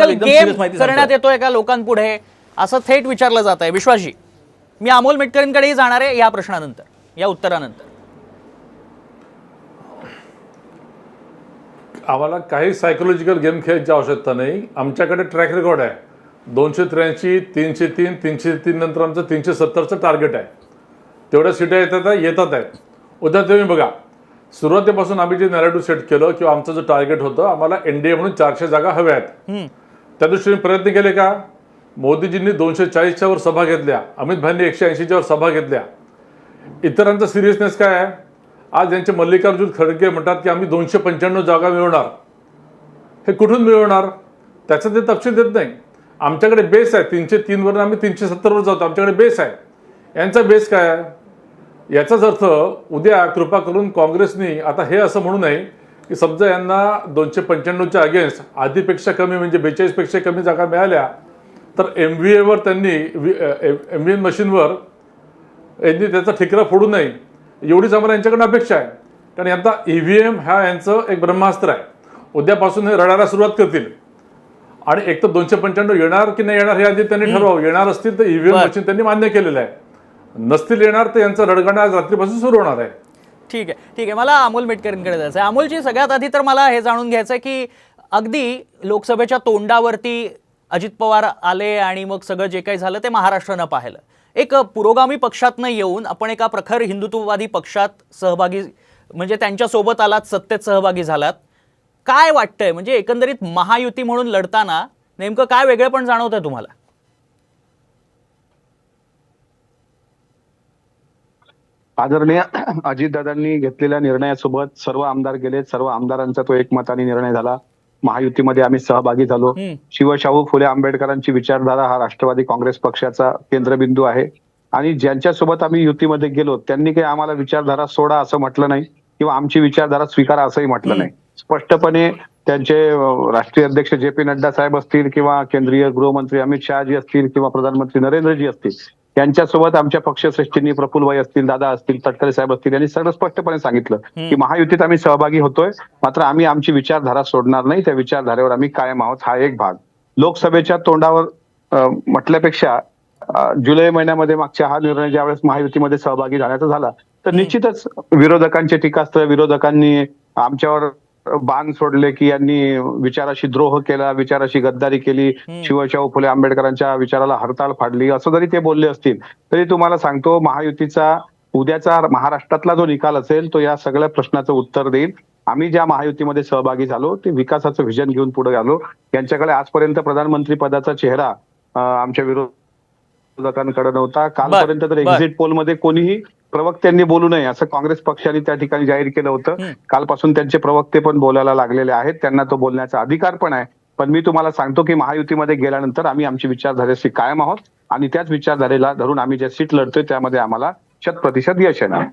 Political game करण्यात. येतोय का लोकांपुढे? असं थेट विचारलं जात आहे विश्वासजी मी अमोल मिटकरींकडेही जाणार आहे या प्रश्नानंतर या उत्तरानंतर. आम्हाला काही सायकोलॉजिकल गेम खेळायची आवश्यकता नाही. आमच्याकडे ट्रॅक रेकॉर्ड आहे. दोनशे त्र्याऐंशी तीनशे तीन तीनशे तीन नंतर आमचं तीनशे सत्तरचं टार्गेट आहे. तेवढ्या सीट्या येतात येतात आहेत उद्या तुम्ही बघा. सुरुवातीपासून आम्ही जे नॅरेटिव्ह सेट केलं किंवा आमचं जे टार्गेट होतं आम्हाला एन डी ए म्हणून चारशे जागा हव्या आहेत. त्या दृष्टीने प्रयत्न केले का? मोदीजींनी दोनशे चाळीसच्या वर सभा घेतल्या. अमित भाईंनी एकशे ऐंशीच्या वर सभा घेतल्या. इतरांचा सिरियसनेस काय आहे? आज यांचे मल्लिकार्जुन खडगे म्हणतात की आम्ही दोनशे पंच्याण्णव जागा मिळवणार. हे कुठून मिळवणार? त्याचं ते तपशील देत नाही. आमच्याकडे बेस आहे. तीनशे तीनवर आम्ही तीनशे सत्तरवर जातो. आमच्याकडे बेस आहे. यांचा बेस काय आहे? याचाच अर्थ उद्या कृपा करून काँग्रेसनी आता हे असं म्हणू नये की समजा यांना दोनशे पंच्याण्णवच्या अगेन्स्ट आधीपेक्षा कमी म्हणजे बेचाळीसपेक्षा कमी जागा मिळाल्या तर एम व्ही एवर त्यांनी एम व्ही एन मशीनवर यांनी त्याचा ठिकरा फोडू नये एवढीच आम्हाला यांच्याकडून अपेक्षा आहे. कारण आता ईव्हीएम हा यांचं एक ब्रह्मास्त्र आहे. उद्यापासून हे रडायला सुरुवात करतील. आणि एक तर दोनशे पंच्याण्णव येणार की नाही येणार हे आधी त्यांनी ठरवावं. येणार असतील तर ईव्हीएम बरं. मशीन त्यांनी मान्य केलेलं आहे. नसतील येणार तर यांचं रडगाणं आज रात्रीपासून सुरू होणार आहे. ठीक आहे ठीक आहे. मला अमोल मिटकरींकडे जायचं आहे. अमोलची सगळ्यात आधी तर मला हे जाणून घ्यायचं आहे की अगदी लोकसभेच्या तोंडावरती अजित पवार आले आणि मग सगळं जे काही झालं ते महाराष्ट्रानं पाहिलं. एक पुरोगामी पक्षातनं येऊन आपण एका प्रखर हिंदुत्ववादी पक्षात सहभागी म्हणजे त्यांच्यासोबत आलात सत्तेत सहभागी झालात. काय वाटतंय? म्हणजे एकंदरीत महायुती म्हणून लढताना नेमकं काय वेगळं पण जाणवतंय तुम्हाला? आदरणीय अजितदादांनी घेतलेल्या निर्णयासोबत सर्व आमदार गेले सर्व आमदारांचा तो एकमताने निर्णय झाला. महायुतीमध्ये आम्ही सहभागी झालो. शिवशाहू फुले आंबेडकरांची विचारधारा हा राष्ट्रवादी काँग्रेस पक्षाचा केंद्रबिंदू आहे. आणि ज्यांच्यासोबत आम्ही युतीमध्ये गेलो त्यांनी काही आम्हाला विचारधारा सोडा असं म्हटलं नाही किंवा आमची विचारधारा स्वीकारा असंही म्हटलं नाही. स्पष्टपणे त्यांचे राष्ट्रीय अध्यक्ष जे पी नड्डा साहेब असतील किंवा केंद्रीय गृहमंत्री अमित शहाजी असतील किंवा प्रधानमंत्री नरेंद्रजी असतील त्यांच्यासोबत आमच्या पक्षश्रेष्ठींनी प्रफुल्लभाई असतील दादा असतील तटकरे साहेब असतील यांनी सगळं स्पष्टपणे सांगितलं की महायुतीत आम्ही सहभागी होतोय. मात्र आम्ही आमची विचारधारा सोडणार नाही. त्या विचारधारेवर आम्ही कायम आहोत. हा एक भाग. लोकसभेच्या तोंडावर म्हटल्यापेक्षा जुलै महिन्यामध्ये मागच्या हा निर्णय ज्यावेळेस महायुतीमध्ये सहभागी झाल्याचा झाला तर निश्चितच विरोधकांचे टीकास्त्र विरोधकांनी आमच्यावर बाण सोडले की यांनी विचाराशी द्रोह केला विचाराशी गद्दारी केली. शिवशाहू फुले आंबेडकरांच्या विचाराला हरताळ फाडली. असं जरी ते बोलले असतील तरी तुम्हाला सांगतो महायुतीचा उद्याचा महाराष्ट्रातला जो निकाल असेल तो या सगळ्या प्रश्नाचं उत्तर देईल. आम्ही ज्या महायुतीमध्ये सहभागी झालो ते विकासाचं व्हिजन घेऊन पुढे आलो. यांच्याकडे आजपर्यंत प्रधानमंत्री पदाचा चेहरा आमच्या विरोधकांकडे नव्हता. कालपर्यंत तर. एक्झिट पोलमध्ये कोणीही प्रवक्त्यांनी बोलू नये असं काँग्रेस पक्षाने त्या ठिकाणी जाहीर केलं होतं. कालपासून त्यांचे प्रवक्ते पण बोलायला लागलेले आहेत त्यांना तो बोलण्याचा अधिकार पण आहे. पण मी तुम्हाला सांगतो की महायुतीमध्ये गेल्यानंतर आम्ही आमची विचारधारेशी कायम आहोत आणि त्याच विचारधारेला धरून आम्ही जे सीट लढतोय त्यामध्ये आम्हाला शत प्रतिशत यश येणार.